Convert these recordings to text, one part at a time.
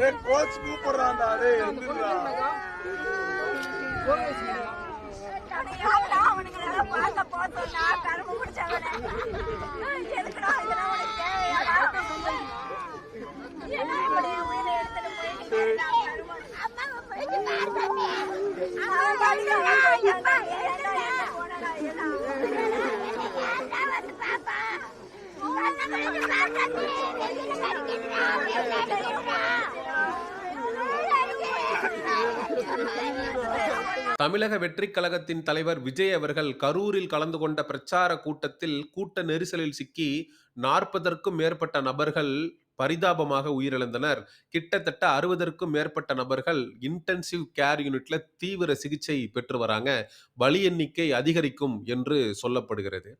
Coach கூப்பிடுறான்டா டேய் எந்திரா யாருடா தமிழக வெற்றிக் கழகத்தின் தலைவர் விஜய் அவர்கள் கரூரில் கலந்து கொண்ட பிரச்சார கூட்டத்தில் கூட்ட நெரிசலில் சிக்கி நாற்பதற்கும் மேற்பட்ட நபர்கள் பரிதாபமாக உயிரிழந்தனர். கிட்டத்தட்ட அறுபதற்கும் மேற்பட்ட நபர்கள் இன்டென்சிவ் கேர் யூனிட்ல தீவிர சிகிச்சை பெற்று வராங்க. பலி எண்ணிக்கை அதிகரிக்கும் என்று சொல்லப்படுகிறது.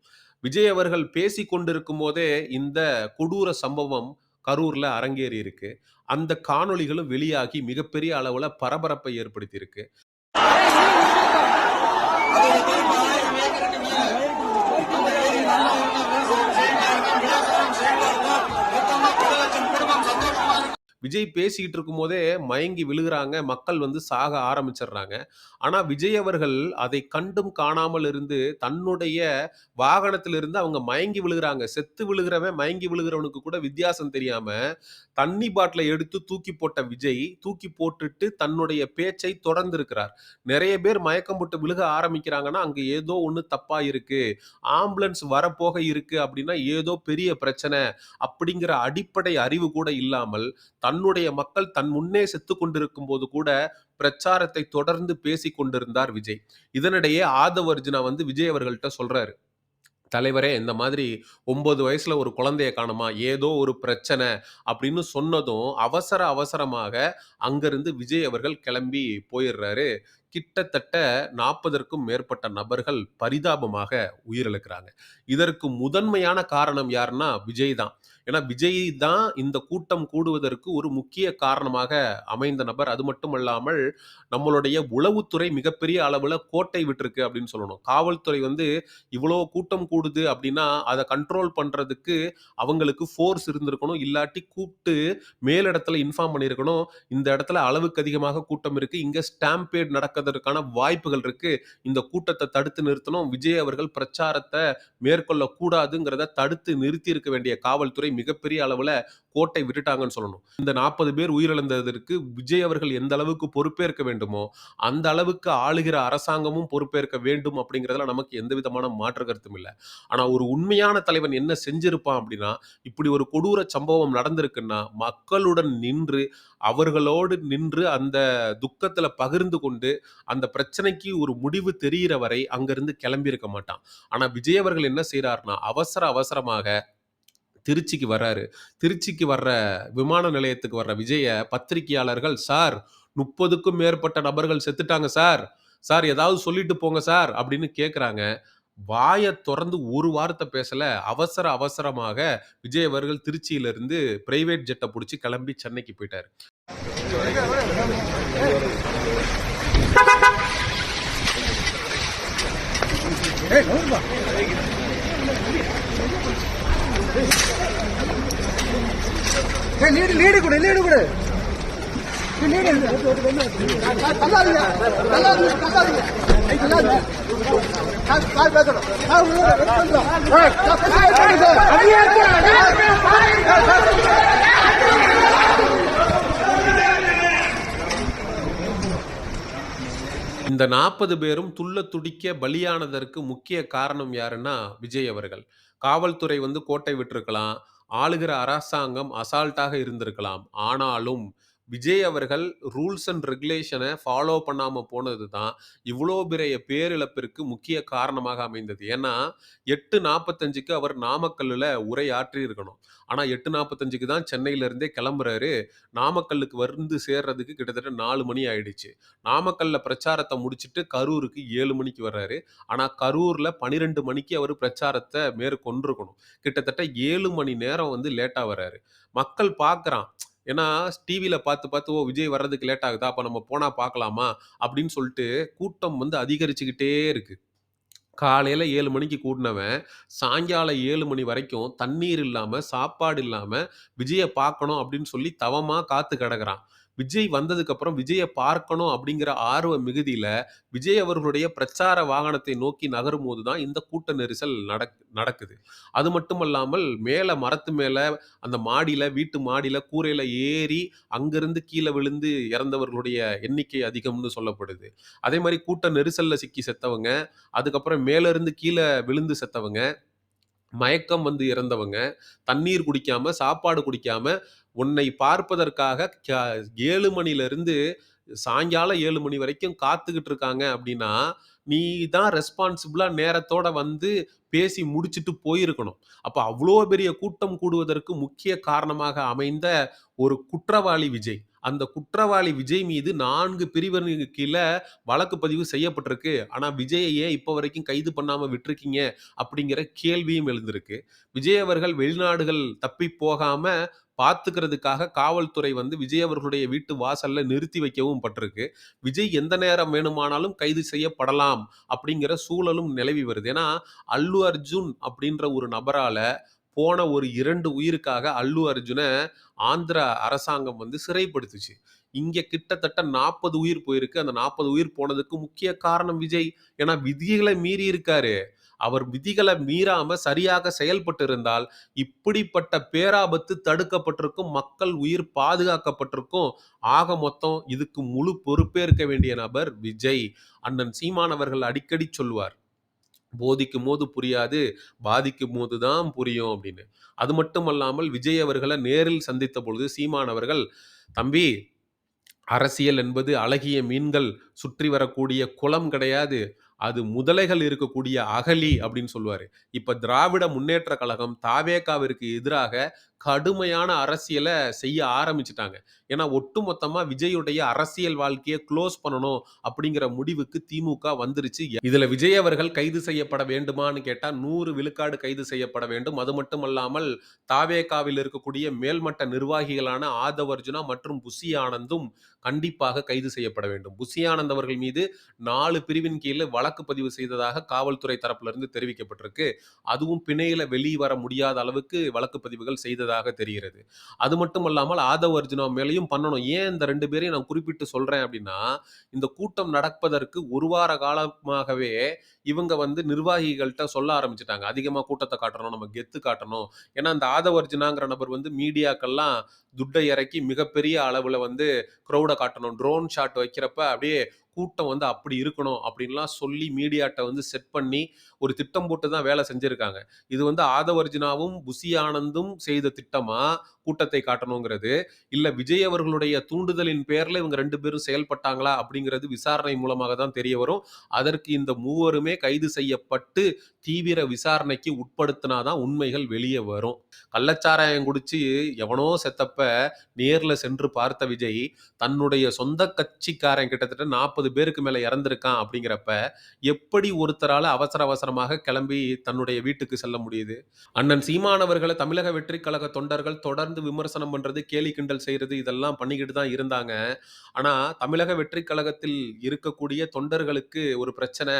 விஜய் அவர்கள் பேசி கொண்டிருக்கும் போதே இந்த கொடூர சம்பவம் கரூர்ல அரங்கேறி இருக்கு அந்த காணொளிகளும் வெளியாகி மிகப்பெரிய அளவுல பரபரப்பை ஏற்படுத்தி விஜய் பேசிக்கிட்டு இருக்கும்போதே மயங்கி விழுகிறாங்க. மக்கள் வந்து சாக ஆரம்பிச்சிடுறாங்க. ஆனா விஜய் அவர்கள் அதை கண்டும் காணாமல் இருந்து தன்னுடைய வாகனத்திலிருந்து அவங்க மயங்கி விழுகிறாங்க. செத்து விழுகிறவன் மயங்கி விழுகிறவனுக்கு கூட வித்தியாசம் தெரியாம தண்ணி பாட்டிலை எடுத்து தூக்கி போட்ட விஜய் தூக்கி போட்டுட்டு தன்னுடைய பேச்சை தொடர்ந்து இருக்கிறார் நிறைய பேர் மயக்கம் போட்டு விழுக ஆரம்பிக்கிறாங்கன்னா அங்கே ஏதோ ஒன்று தப்பா இருக்கு. ஆம்புலன்ஸ் வரப்போக இருக்கு அப்படின்னா ஏதோ பெரிய பிரச்சனை அப்படிங்கிற அடிப்படை அறிவு கூட இல்லாமல் தன்னுடைய மக்கள் தன் முன்னே செத்து கொண்டிருக்கும் போது கூட பிரச்சாரத்தை தொடர்ந்து பேசி கொண்டிருந்தார் விஜய். இதனிடையே ஆதவ அர்ஜுனா வந்து விஜய் அவர்கள்ட்ட சொல்றாரு. தலைவரே இந்த மாதிரி ஒன்பது வயசுல ஒரு குழந்தைய காணுமா? ஏதோ ஒரு பிரச்சனை. அப்படின்னு சொன்னதும் அவசர அவசரமாக அங்கிருந்து விஜய் அவர்கள் கிளம்பி போயிடுறாரு. கிட்டத்தட்ட நாற்பதற்கும் மேற்பட்ட நபர்கள் பரிதாபமாக உயிரிழக்கிறாங்க. இதற்கு முதன்மையான காரணம் யாருன்னா விஜய் தான். ஏன்னா விஜய் தான் இந்த கூட்டம் கூடுவதற்கு ஒரு முக்கிய காரணமாக அமைந்த நபர். அது மட்டுமல்லாமல் நம்மளுடைய உளவுத்துறை மிகப்பெரிய அளவில் கோட்டை விட்டுருக்கு அப்படின்னு சொல்லணும். காவல்துறை வந்து இவ்வளோ கூட்டம் கூடுது அப்படின்னா அதை கண்ட்ரோல் பண்ணுறதுக்கு அவங்களுக்கு ஃபோர்ஸ் இருந்திருக்கணும். இல்லாட்டி கூப்பிட்டு மேலிடத்துல இன்ஃபார்ம் பண்ணியிருக்கணும். இந்த இடத்துல அளவுக்கு அதிகமாக கூட்டம் இருக்குது இங்கே ஸ்டாம்பேட் நடக்கிறதுக்கான வாய்ப்புகள் இருக்கு. இந்த கூட்டத்தை தடுத்து நிறுத்தணும். விஜய் அவர்கள் பிரச்சாரத்தை மேற்கொள்ள கூடாதுங்கிறத தடுத்து நிறுத்தி இருக்க வேண்டிய காவல்துறை மிகப்பெரிய அளவுல கோட்டை விட்டுட்டாங்கன்னு சொல்லணும். இந்த நாற்பது பேர் உயிரிழந்ததற்கு விஜய் அவர்கள் எந்த அளவுக்கு பொறுப்பேற்க வேண்டுமோ அந்த அளவுக்கு ஆளுகிற அரசாங்கமும் பொறுப்பேற்க வேண்டும் அப்படிங்கிறதுல நமக்கு எந்த விதமான மாற்று கருத்தும் இல்லை. ஆனா ஒரு உண்மையான தலைவன் என்ன செஞ்சிருப்பான் அப்படின்னா இப்படி ஒரு கொடூர சம்பவம் நடந்திருக்குன்னா மக்களுடன் நின்று அவர்களோடு நின்று அந்த துக்கத்துல பகிர்ந்து கொண்டு அந்த பிரச்சனைக்கு ஒரு முடிவு தெரிகிற வரை அங்கிருந்து கிளம்பி இருக்க மாட்டான். ஆனா விஜய் அவர்கள் என்ன செய்கிறாருன்னா அவசர அவசரமாக திருச்சிக்கு வர்றாரு. திருச்சிக்கு வர்ற விமான நிலையத்துக்கு வர்ற விஜய பத்திரிகையாளர்கள் சார் முப்பதுக்கும் மேற்பட்ட நபர்கள் செத்துட்டாங்க சார். சார் ஏதாவது சொல்லிட்டு போங்க சார் அப்படின்னு கேட்குறாங்க வாயை திறந்து ஒரு வார்த்தை பேசல. அவசர அவசரமாக விஜய் அவர்கள் திருச்சியில இருந்து பிரைவேட் ஜெட்டை பிடிச்சி கிளம்பி சென்னைக்கு போயிட்டாரு. லீடு லீடு கொடு லீடு கொடு லீடு தள்ளாதீங்க தள்ளாதீங்க தள்ளாதீங்க கால் பேசணும் கால் பேசணும் அந்த இந்த நாற்பது பேரும் துள்ள துடிக்க பலியானதற்கு முக்கிய காரணம் யாருன்னா விஜய் அவர்கள். காவல்துறை வந்து கோட்டை விட்டிருக்கலாம். ஆளுகிற அரசாங்கம் அசால்ட்டாக இருந்திருக்கலாம். ஆனாலும் விஜய் அவர்கள் ரூல்ஸ் அண்ட் ரெகுலேஷனை ஃபாலோ பண்ணாமல் போனது தான் இவ்வளோ பெரிய பேரிழப்பிற்கு முக்கிய காரணமாக அமைந்தது. ஏன்னா எட்டு நாற்பத்தஞ்சுக்கு அவர் நாமக்கல்லில் உரையாற்றி இருக்கணும். ஆனால் எட்டு நாற்பத்தஞ்சுக்கு தான் சென்னையிலேருந்தே கிளம்புறாரு. நாமக்கல்லுக்கு வந்து சேர்றதுக்கு கிட்டத்தட்ட நாலு மணி ஆயிடுச்சு. நாமக்கல்ல பிரச்சாரத்தை முடிச்சிட்டு கரூருக்கு ஏழு மணிக்கு வர்றாரு. ஆனால் கரூரில் பனிரெண்டு மணிக்கு அவர் பிரச்சாரத்தை மேற்கொண்டிருக்கணும். கிட்டத்தட்ட ஏழு மணி நேரம் வந்து லேட்டாக வர்றாரு. மக்கள் பார்க்குறான் ஏன்னா டிவியில பார்த்து பார்த்து ஓ விஜய் வர்றதுக்கு லேட் ஆகுதா? அப்போ நம்ம போனால் பார்க்கலாமா? அப்படின்னு சொல்லிட்டு கூட்டம் வந்து அதிகரிச்சுக்கிட்டே இருக்கு. காலையில ஏழு மணிக்கு கூட்டினவன் சாயங்காலம் ஏழு மணி வரைக்கும் தண்ணீர் இல்லாம, சாப்பாடு இல்லாம விஜயை பார்க்கணும் அப்படின்னு சொல்லி தவமா காத்து கிடக்குறான். விஜய் வந்ததுக்கப்புறம் விஜயை பார்க்கணும் அப்படிங்கிற ஆர்வ மிகுதியில, விஜய் அவர்களுடைய பிரச்சார வாகனத்தை நோக்கி நகரும்போது தான் இந்த கூட்ட நெரிசல் நடக் நடக்குது. அது மட்டுமல்லாமல் மேல மரத்து மேல, அந்த மாடியில, வீட்டு மாடியில, கூரையில ஏறி அங்கிருந்து கீழே விழுந்து இறந்தவர்களுடைய எண்ணிக்கை அதிகம்னு சொல்லப்படுது. அதே மாதிரி கூட்ட நெரிசல்ல சிக்கி செத்தவங்க, அதுக்கப்புறம் மேலேருந்து கீழே விழுந்து செத்தவங்க, மயக்கம் வந்து இறந்தவங்க, தண்ணீர் குடிக்காம, சாப்பாடு குடிக்காம, உன்னை பார்ப்பதற்காக க 7 மணியிலிருந்து சாயங்காலம் ஏழு மணி வரைக்கும் காத்துக்கிட்டு இருக்காங்க அப்படின்னா, நீ தான் ரெஸ்பான்சிபிளாக நேரத்தோட வந்து பேசி முடிச்சுட்டு போயிருக்கணும். அப்போ அவ்வளோ பெரிய கூட்டம் கூடுவதற்கு முக்கிய காரணமாக அமைந்த ஒரு குற்றவாளி விஜய். அந்த குற்றவாளி விஜய் மீது நான்கு பிரிவினருக்கு கீழே வழக்கு பதிவு செய்யப்பட்டிருக்கு. ஆனால் விஜயையே ஏன் வரைக்கும் கைது பண்ணாமல் விட்டுருக்கீங்க? அப்படிங்கிற கேள்வியும் எழுந்திருக்கு. விஜய் அவர்கள் வெளிநாடுகள் தப்பி போகாமல் பார்த்துக்கிறதுக்காக காவல்துறை வந்து விஜய் அவர்களுடைய வீட்டு வாசல்ல நிறுத்தி வைக்கவும் பட்டிருக்கு. விஜய் எந்த நேரம் வேணுமானாலும் கைது செய்யப்படலாம் அப்படிங்கிற சூழலும் நிலவி வருது. ஏன்னா, அல்லு அர்ஜுன் அப்படின்ற ஒரு நபரால போன ஒரு இரண்டு உயிருக்காக அல்லு அர்ஜுனை ஆந்திர அரசாங்கம் வந்து சிறைப்படுத்துச்சு. இங்கே கிட்டத்தட்ட 40 உயிர் போயிருக்கு. அந்த 40 உயிர் போனதுக்கு முக்கிய காரணம் விஜய். ஏன்னா விதிகளை மீறி இருக்காரு. அவர் விதிகளை மீறாம சரியாக செயல்பட்டு இருந்தால், இப்படிப்பட்ட பேராபத்து தடுக்கப்பட்டிருக்கும். மக்கள் உயிர் பாதுகாக்கப்பட்டிருக்கும். ஆக மொத்தம் இதுக்கு முழு பொறுப்பேற்க வேண்டிய நபர் விஜய். அண்ணன் சீமான் அவர்கள் அடிக்கடி போதிக்கும் "போதிக்கும்போது புரியாது, பாதிக்கும்போது தான் புரியும்" அப்படின்னு. அது மட்டுமல்லாமல் விஜய் அவர்களை நேரில் சந்தித்த பொழுது சீமான் அவர்கள், "தம்பி, அரசியல் என்பது அழகிய மீன்கள் சுற்றி வரக்கூடிய குளம் கிடையாது. அது முதலைகள் இருக்கக்கூடிய அகலி அப்படின்னு சொல்லுவார் இப்போ திராவிட முன்னேற்ற கழகம் தாவேகாவிற்கு எதிராக கடுமையான அரசியலை செய்ய ஆரம்பிச்சிட்டாங்க ஏன்னா ஒட்டுமொத்தமாக விஜயுடைய அரசியல் வாழ்க்கையை க்ளோஸ் பண்ணணும் அப்படிங்கிற முடிவுக்கு திமுக வந்துருச்சு. இதுல விஜய் அவர்கள் கைது செய்யப்பட வேண்டுமான்னு கேட்டால் நூறு விழுக்காடு கைது செய்யப்பட வேண்டும். அது மட்டுமல்லாமல் தாவேகாவில் இருக்கக்கூடிய மேல்மட்ட நிர்வாகிகளான ஆதவ் அர்ஜுனா மற்றும் புசி ஆனந்தும் கண்டிப்பாக கைது செய்யப்பட வேண்டும். புசி ஆனந்த் அவர்கள் மீது நாலு பிரிவின் கீழே வழக்கு பதிவு செய்ததாக காவல்துறை தரப்பிலிருந்து தெரிவிக்கப்பட்டிருக்கு. அதுவும் பிணையில வெளியே வர முடியாத அளவுக்கு வழக்கு பதிவுகள் செய்ததாக தெரிகிறது. அது மட்டுமல்லாமல் ஆதவ் அர்ஜுனா மேலேயும் பண்ணணும். ஏன் இந்த ரெண்டு பேரையும் நான் குறிப்பிட்டு சொல்றேன் அப்படின்னா, இந்த கூட்டம் நடப்பதற்கு ஒரு வார காலமாகவே இவங்க வந்து நிர்வாகிகள்கிட்ட சொல்ல ஆரம்பிச்சிட்டாங்க அதிகமாக கூட்டத்தை காட்டணும், நம்ம கெத்து காட்டணும். ஏன்னா இந்த ஆதவ் அர்ஜுனாங்கிற நபர் வந்து மீடியாக்கெல்லாம் துட்டை இறக்கி மிகப்பெரிய அளவில் வந்து க்ரௌடை காட்டணும். ட்ரோன் ஷாட் வைக்கிறப்ப அப்படியே கூட்டம் வந்து அப்படி இருக்கணும் அப்படின்லாம் சொல்லி மீடியாட்ட வந்து செட் பண்ணி ஒரு திட்டம் போட்டு தான் வேலை செஞ்சுருக்காங்க இது வந்து ஆதவர்ஜினாவும் புசி ஆனந்தும் செய்த திட்டமா கூட்டத்தை காட்டணுங்கிறது, இல்லை விஜய் அவர்களுடைய தூண்டுதலின் பேரில் இவங்க ரெண்டு பேரும் செயல்பட்டாங்களா அப்படிங்கிறது விசாரணை மூலமாக தான் தெரிய வரும். அதற்கு இந்த மூவருமே கைது செய்யப்பட்டு தீவிர விசாரணைக்கு உட்படுத்தினாதான் உண்மைகள் வெளியே வரும். கள்ளச்சாராயம் குடிச்சு எவனோ செத்தப்ப நேரில் சென்று பார்த்த விஜய், தன்னுடைய சொந்த கட்சிக்காரன் கிட்டத்தட்ட 40 பேருக்கு மேலே இறந்துருக்கான் அப்படிங்கிறப்ப, எப்படி ஒருத்தரால் அவசர அவசரமாக கிளம்பி தன்னுடைய வீட்டுக்கு செல்ல முடியுது? அண்ணன் சீமானவர்களை தமிழக வெற்றிக் கழக தொண்டர்கள் தொடர்ந்து விமர்சனம் பண்ணுறது கேலி கிண்டல் செய்கிறது இதெல்லாம் பண்ணிக்கிட்டு தான் இருந்தாங்க. ஆனால் தமிழக வெற்றிக் கழகத்தில் இருக்கக்கூடிய தொண்டர்களுக்கு ஒரு பிரச்சனை.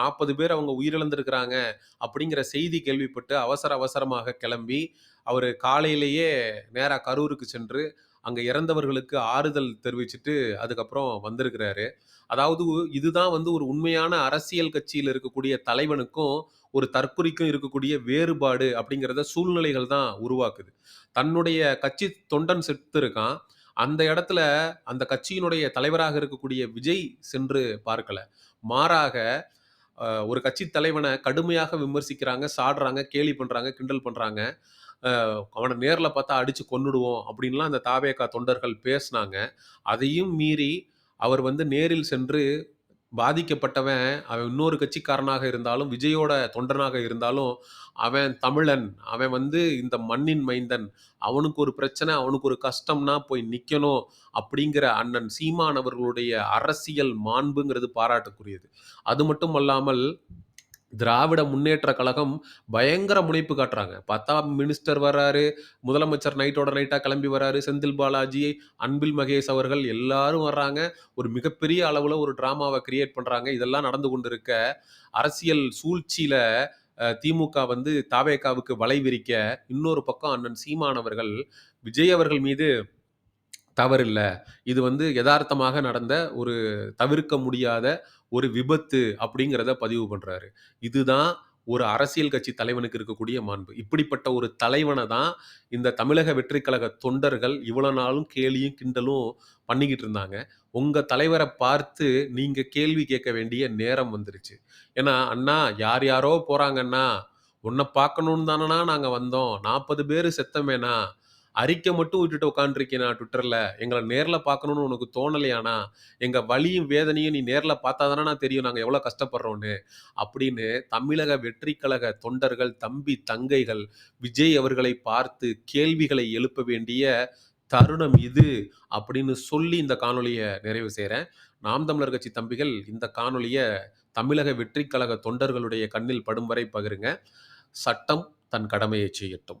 40 பேர் அவங்க உயிரிழந்திருக்கிறாங்க அப்படிங்கிற செய்தி கேள்விப்பட்டு அவசர அவசரமாக கிளம்பி, அவர் காலையிலேயே நேராக கரூருக்கு சென்று, அங்கே இறந்தவர்களுக்கு ஆறுதல் தெரிவிச்சுட்டு அதுக்கப்புறம் வந்திருக்கிறாரு. அதாவது இதுதான் வந்து ஒரு உண்மையான அரசியல் கட்சியில் இருக்கக்கூடிய தலைவனுக்கும், ஒரு தற்குறிக்கும் இருக்கக்கூடிய வேறுபாடு அப்படிங்கிறத சூழ்நிலைகள் தான் உருவாக்குது. தன்னுடைய கட்சி தொண்டன் செத்துருக்கான். அந்த இடத்துல அந்த கட்சியினுடைய தலைவராக இருக்கக்கூடிய விஜய் சென்று பார்க்கல. மாறாக ஒரு கட்சி தலைவனை கடுமையாக விமர்சிக்கிறாங்க, சாடுறாங்க, கேலி பண்ணுறாங்க கிண்டல் பண்ணுறாங்க அவனை நேரில் பார்த்தா அடித்து கொன்னுடுவோம் அப்படின்லாம் அந்த தாவேகா தொண்டர்கள் பேசுனாங்க. அதையும் மீறி அவர் வந்து நேரில் சென்று பாதிக்கப்பட்டவன், அவன் இன்னொரு கட்சிக்காரனாக இருந்தாலும், விஜயோட தொண்டனாக இருந்தாலும், அவன் தமிழன். அவன் வந்து இந்த மண்ணின் மைந்தன். அவனுக்கு ஒரு பிரச்சனை, அவனுக்கு ஒரு கஷ்டம்னா போய் நிற்கணும் அப்படிங்கிற அண்ணன் சீமான் அவர்களுடைய அரசியல் மாண்புங்கிறது பாராட்டுக்குரியது. அது மட்டும் அல்லாமல், திராவிட முன்னேற்ற கழகம் பயங்கர முனைப்பு காட்டுறாங்க. பார்த்தா மினிஸ்டர் வராரு முதலமைச்சர் நைட்டோட நைட்டாக கிளம்பி வராரு செந்தில் பாலாஜி அன்பில் மகேஷ் அவர்கள் எல்லாரும் வர்றாங்க. ஒரு மிகப்பெரிய அளவில் ஒரு ட்ராமாவை கிரியேட் பண்ணுறாங்க இதெல்லாம் நடந்து கொண்டு இருக்க அரசியல் சூழ்ச்சியில் திமுக வந்து தாவேகாவுக்கு வலை விரிக்க இன்னொரு பக்கம் அண்ணன் சீமானவர்கள் விஜய் அவர்கள் மீது தவறில்லை. இது வந்து யதார்த்தமாக நடந்த ஒரு தவிர்க்க முடியாத ஒரு விபத்து அப்படிங்கிறத பதிவு பண்ணுறாரு இதுதான் ஒரு அரசியல் கட்சி தலைவனுக்கு இருக்கக்கூடிய மாண்பு. இப்படிப்பட்ட ஒரு தலைவனை தான் இந்த தமிழக வெற்றி கழக தொண்டர்கள் இவ்வளோ நாளும் கேலியும் கிண்டலும் பண்ணிக்கிட்டு இருந்தாங்க. உங்கள் தலைவரை பார்த்து நீங்கள் கேள்வி கேட்க வேண்டிய நேரம் வந்துருச்சு. ஏன்னா அண்ணா யார் யாரோ போகிறாங்கண்ணா உன்னை பார்க்கணுன்னு தானண்ணா நாங்கள் வந்தோம். நாற்பது பேர் செத்தமேனா அறிக்கை மட்டும் விட்டுட்டு உட்காந்துருக்கேனா ட்விட்டரில். எங்களை நேரில் பார்க்கணும்னு உனக்கு தோணலையானா எங்கள் வலியும் வேதனையும் நீ நேரில் பார்த்தா தானே நான் தெரியும் நாங்கள் எவ்வளோ கஷ்டப்படுறோன்னு அப்படின்னு தமிழக வெற்றி கழக தொண்டர்கள் தம்பி தங்கைகள் விஜய் அவர்களை பார்த்து கேள்விகளை எழுப்ப வேண்டிய தருணம் இது அப்படின்னு சொல்லி இந்த காணொலியை நிறைவு செய்கிறேன் நாம் தமிழர் கட்சி தம்பிகள் இந்த காணொலியை தமிழக வெற்றி கழக தொண்டர்களுடைய கண்ணில் படும் வரை பகிருங்க. சட்டம் தன் கடமையை செய்யட்டும்.